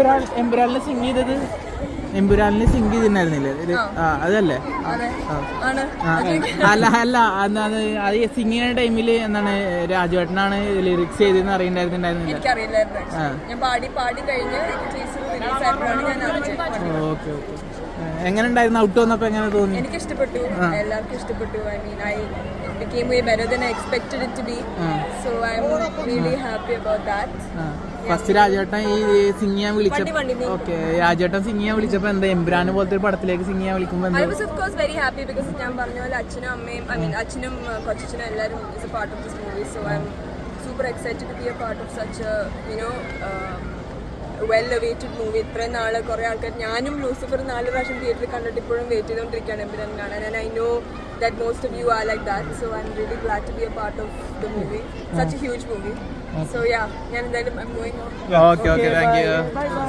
എമ്പുരാൻ എമ്പുരാനിൽ സിംഗ് ചെയ്തത്? എമ്പുരാനിൽ സിംഗ് ചെയ്തിട്ടുണ്ടായിരുന്നില്ലേ? ആ. അതല്ലേ? അല്ല അല്ല എന്താണ് അത് സിംഗ് ചെയ്യുന്ന ടൈമിൽ എന്താണ് രാജുവേട്ടനാണ് ലിറിക്സ് ചെയ്തെന്ന് അറിഞ്ഞത് ഓക്കെ ഓക്കെ. എങ്ങനെ ഉണ്ടായിരുന്നു ഔട്ട് വന്നപ്പോ എങ്ങനെ തോന്നി? എനിക്ക് ഇഷ്ടപ്പെട്ടു എല്ലാവർക്കും ഇഷ്ടപ്പെട്ടു. I mean I became way better than I expected it to be. So I'm really happy about that. First രാജേട്ടൻ ഈ സിംഗ് ചെയ്യാൻ നീ ഓക്കെ രാജേട്ടൻ സിംഗ് ചെയ്യാൻ വിളിച്ചപ്പോൾ എന്താ എംബ്രാൻ പോലത്തെ ഒരു പടത്തിലേക്ക് സിംഗ് ചെയ്യാൻ വിളിക്കുമ്പോൾ I was of course very happy because ഞാൻ പറഞ്ഞ പോലെ അച്ഛനും അമ്മയും ഐ മീൻ അച്ഛനും കൊച്ചും കൊച്ചച്ഛനും എല്ലാവരും is part of this movie so I'm super excited to be a part of such you know well awaited movie ഇത്രയും നാൾ കുറേ ആൾക്കാർ ഞാനും ലൂസിഫർ നാല് പ്രാവശ്യം തിയേറ്ററിൽ കണ്ടിട്ട് ഇപ്പോഴും വെയിറ്റ് ചെയ്തുകൊണ്ടിരിക്കുകയാണ് എംബ്രാൻ കാണാൻ. And I know that most of you are like that. So I'm really glad to be a part of the movie. Such a huge movie. So yeah, and then I'm going on. Okay, okay, okay thank you. Bye bye.